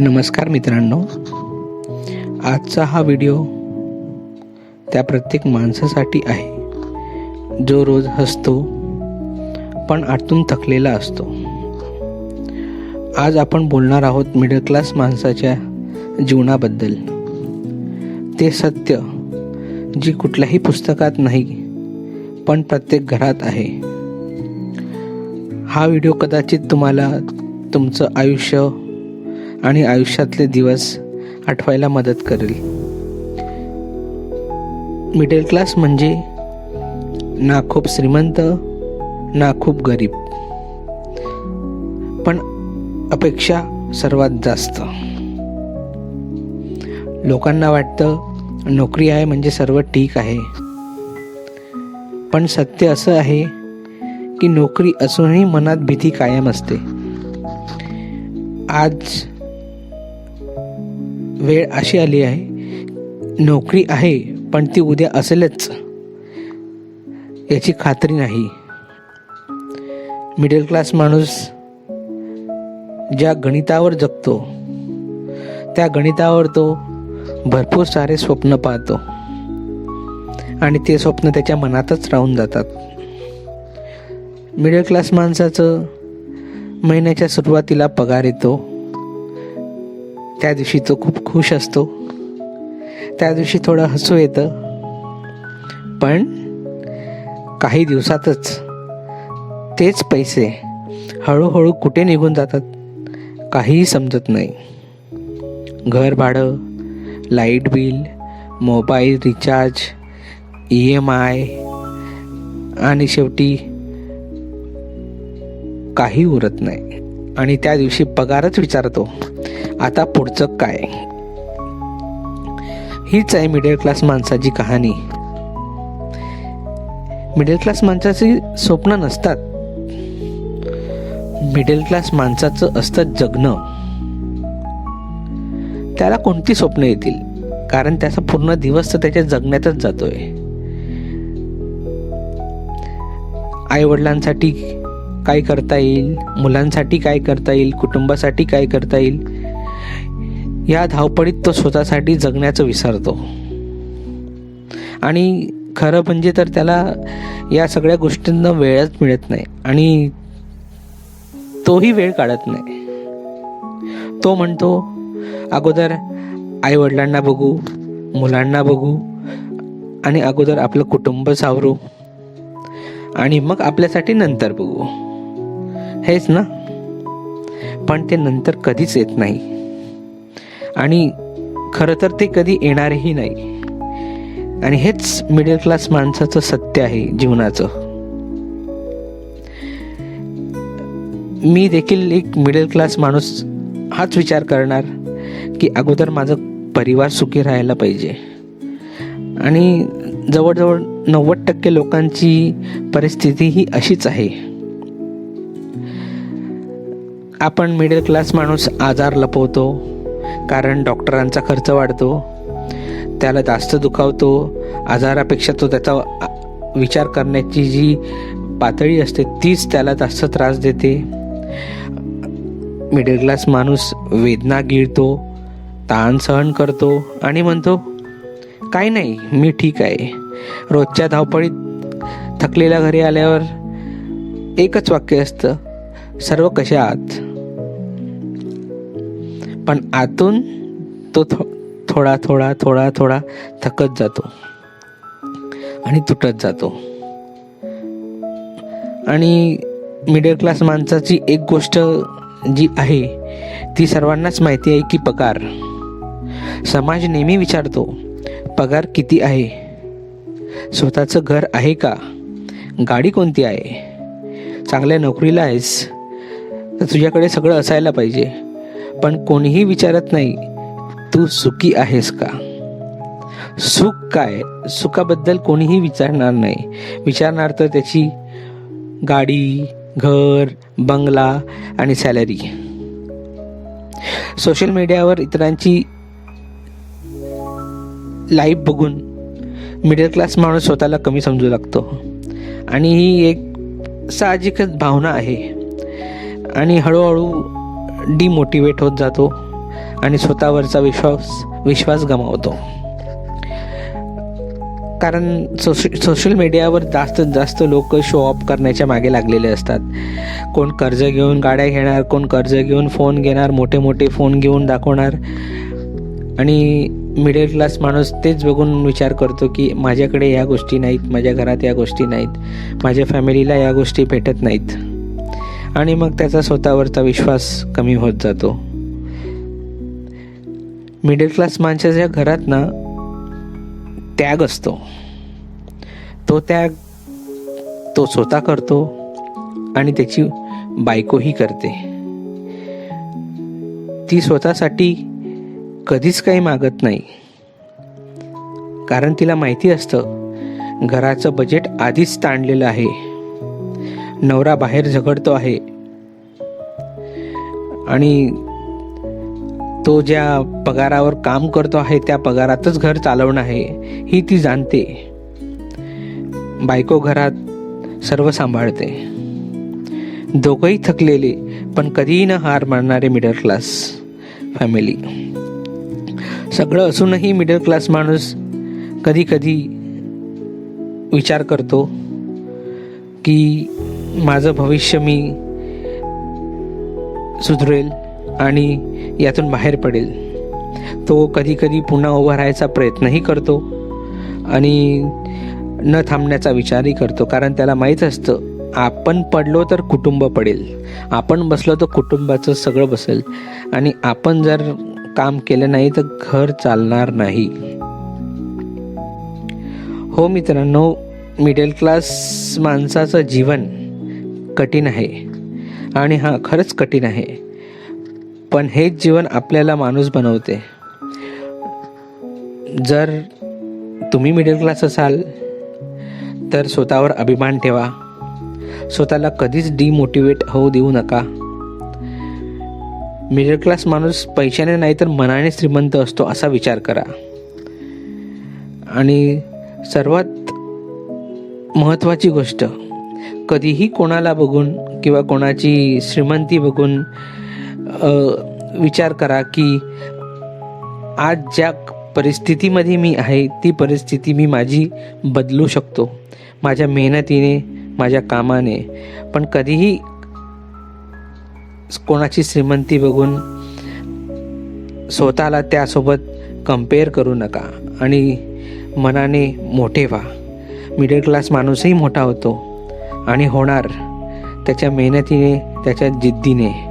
नमस्कार मित्रांनो. आजचा हा व्हिडिओ त्या प्रत्येक माणसासाठी आहे. जो रोज हसतो पण आतून थकलेला असतो. आज आपण बोलणार आहोत मिडल क्लास माणसाच्या जीवनाबद्दल. ते सत्य जी कुठल्याही पुस्तकात नाही पण प्रत्येक घरात आहे. हा व्हिडिओ कदाचित तुम्हाला तुमचं आयुष्य आणि आयुष्यातले दिवस आठवायला मदत करेल. मिडल क्लास म्हणजे ना खूप श्रीमंत ना खूप गरीब. पण अपेक्षा सर्वात जास्त. लोकांना वाटतं नोकरी आहे म्हणजे सर्व ठीक आहे. पण सत्य असं आहे की नोकरी असूनही मनात भीती कायम असते. आज वेळ अशी आली आहे. नोकरी आहे पण ती उद्या असेलच. याची खात्री नाही. मिडल क्लास माणूस ज्या गणितावर जगतो त्या गणितावर तो भरपूर सारे स्वप्न पाहतो. आणि ते स्वप्न त्याच्या मनातच राहून जातात. मिडल क्लास माणसाचं महिन्याच्या सुरुवातीला पगार येतो त्या दिवशी तो खूप खुश असतो. त्या दिवशी थोडं हसू येतं. पण काही दिवसातच तेच पैसे हळूहळू कुठे निघून जातात काहीही समजत नाही. घर भाडं light bill mobile recharge E M I आणि शेवटी काही उरत नाही. आणि त्या दिवशी पगारच विचारतो आता पुढचं काय? हीच आहे मिडल क्लास माणसाची कहाणी. मिडल क्लास माणसाची स्वप्न नसतात. मिडल क्लास माणसाचं असतं जगणं. त्याला कोणती स्वप्न येतील? कारण त्याचा पूर्ण दिवस तर त्याच्या जगण्यातच जातोय. आई वडिलांसाठी काय करता येईल? मुलांसाठी काय करता येईल? कुटुंबासाठी काय करता येईल? या धावपळीत तो स्वतःसाठी जगण्याचं विसरतो. आणि खरं म्हणजे तर त्याला या सगळ्या गोष्टींना वेळच मिळत नाही. आणि तोही वेळ काढत नाही. तो म्हणतो अगोदर आईवडिलांना बघू मुलांना बघू आणि अगोदर आपलं कुटुंब सावरू आणि मग आपल्यासाठी नंतर बघू. हेच ना? पण ते नंतर कधीच येत नाही. आणि खरं तर ते कधी येणारही नाही. आणि हेच मिडल क्लास माणसाचं सत्य आहे जीवनाचं. मी देखील एक मिडल क्लास माणूस हाच विचार करणार की अगोदर माझं परिवार सुखी राहायला पाहिजे. आणि जवळजवळ नव्वद टक्के लोकांची परिस्थिती ही अशीच आहे. आपण मिडल क्लास माणूस आजार लपवतो कारण डॉक्टरांचा खर्च वाढतो त्याला जास्त दुखावतो आजारापेक्षा तो त्याचा विचार करण्याची जी पातळी असते तीच त्याला जास्त त्रास देते. मिडल क्लास माणूस वेदना गिळतो ताण सहन करतो आणि म्हणतो काही नाही मी ठीक आहे. रोजच्या धावपळीत थकलेल्या घरी आल्यावर एकच वाक्य असतं सर्व कसे आहात पण आतून तो थो थोडा थोडा थोडा थोडा थकत जातो. आणि तुटत जातो. आणि मिडल क्लास माणसाची एक गोष्ट जी आहे ती सर्वांनाच माहिती आहे की पगार. समाज नेहमी विचारतो पगार किती आहे? स्वतःचं घर आहे का? गाडी कोणती आहे? चांगल्या नोकरीला आहेस? तर तुझ्याकडे सगळं असायला पाहिजे. पण कोणीही विचारत नाही तू सुखी आहेस का? सुख काय? सुखाबद्दल कोणीही विचारणार नाही. विचारणार तर त्याची गाडी घर बंगला आणि सॅलरी. सोशल मीडियावर इतरांची लाईफ बघून मिडल क्लास माणूस स्वतःला कमी समजू लागतो. आणि ही एक साहजिकच भावना आहे. आणि हळूहळू डिमोटिवेट होत जातो आणि स्वतःवरचा विश्वास विश्वास गमावतो. कारण सोश सोशल मीडियावर जास्तीत जास्त लोक शो ऑफ करण्याच्या मागे लागलेले असतात. कोण कर्ज घेऊन गाड्या घेणार कोण कर्ज घेऊन फोन घेणार मोठे मोठे फोन घेऊन दाखवणार. आणि मिडल क्लास माणूस तेच बघून विचार करतो की माझ्याकडे या गोष्टी नाहीत माझ्या घरात या गोष्टी नाहीत माझ्या फॅमिलीला या गोष्टी भेटत नाहीत. आणि मग त्याचा स्वतःवरचा विश्वास कमी होत जातो. मिडल क्लास माणसाच्या घरात ना त्याग असतो. तो त्याग तो स्वतः करतो आणि त्याची बायकोही करते. ती स्वतःसाठी कधीच काही मागत नाही. कारण तिला माहिती असतं घराचं बजेट आधीच ताणलेलं आहे. नवरा बाहेर झगडतो आहे. आणि तो ज्या पगारावर काम करतो आहे त्या पगारातच घर चालवणं आहे ही ती जाणते. बायको घरात सर्व सांभाळते. दोघंही थकलेले पण कधीही न हार मानणारे मिडल क्लास फॅमिली सगळं असूनही मिडल क्लास माणूस कधी कधी विचार करतो की माझं भविष्य मी सुधरेल आणि यातून बाहेर पडेल. तो कधीकधी पुन्हा उभा राहायचा प्रयत्नही करतो आणि न थांबण्याचा विचारही करतो. कारण त्याला माहीत असतं आपण पडलो तर कुटुंब पडेल. आपण बसलो तर कुटुंबाचं सगळं बसेल. आणि आपण जर काम केलं नाही तर घर चालणार नाही. हो मित्रांनो मिडल क्लास माणसाचं जीवन कठीण आहे. आणि हा खरंच कठीण आहे. पण हेच जीवन आपल्याला माणूस बनवते. जर तुम्ही मिडल क्लास असाल तर स्वतःवर अभिमान ठेवा. स्वतःला कधीच डिमोटिवेट होऊ देऊ नका. मिडल क्लास माणूस पैशाने नाही तर मनाने श्रीमंत असतो असा विचार करा. आणि सर्वात महत्त्वाची गोष्ट कधीही कोणाला बघून किंवा कोणाची श्रीमंती बघून विचार करा की आज ज्या परिस्थितीमध्ये मी आहे ती परिस्थिती मी माझी बदलू शकतो. माझ्या मेहनतीने माझ्या कामाने. पण कधीही कोणाची श्रीमंती बघून स्वतःला त्यासोबत कंपेअर करू नका. आणि मनाने मोठे व्हा. मिडल क्लास माणूसही मोठा होतो. आणि होणार त्याच्या मेहनतीने त्याच्या जिद्दीने.